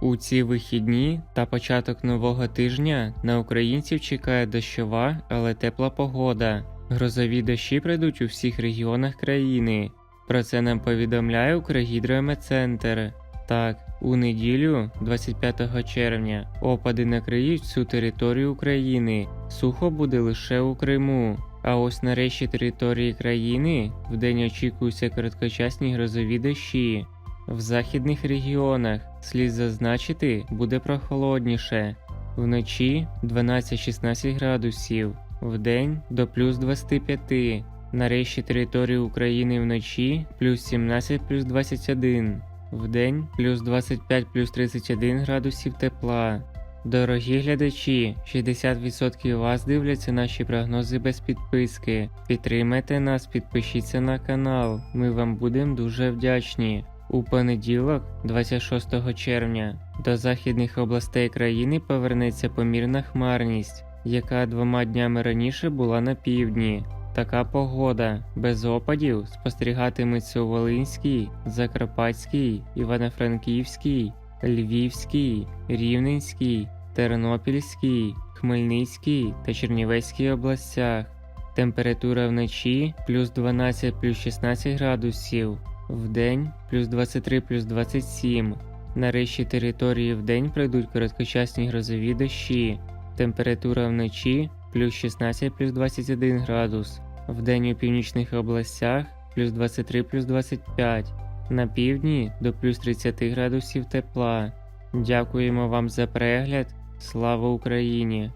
У ці вихідні та початок нового тижня на українців чекає дощова, але тепла погода. Грозові дощі прийдуть у всіх регіонах країни. Про це нам повідомляє Укргідрометцентр. Так, у неділю, 25 червня, опади накриють всю територію України. Сухо буде лише у Криму. А ось на решті території країни вдень очікуються короткочасні грозові дощі. В західних регіонах слід зазначити буде прохолодніше. Вночі 12-16 градусів, вдень до плюс 25. На решті території України вночі плюс 17 плюс 21, вдень плюс 25 плюс 31 градусів тепла. Дорогі глядачі, 60% вас дивляться наші прогнози без підписки. Підтримайте нас, підпишіться на канал. Ми вам будемо дуже вдячні. У понеділок, 26 червня, до західних областей країни повернеться помірна хмарність, яка двома днями раніше була на півдні. Така погода без опадів спостерігатиметься у Волинській, Закарпатській, Івано-Франківській, Львівській, Рівненській, Тернопільській, Хмельницькій та Чернівецькій областях. Температура вночі плюс 12 плюс 16 градусів, вдень плюс 23 плюс 27. На решті території вдень пройдуть короткочасні грозові дощі. Температура вночі плюс 16 плюс 21 градус. Вдень у північних областях плюс 23 плюс 25. На півдні до плюс 30 градусів тепла. Дякуємо вам за перегляд. Слава Україні!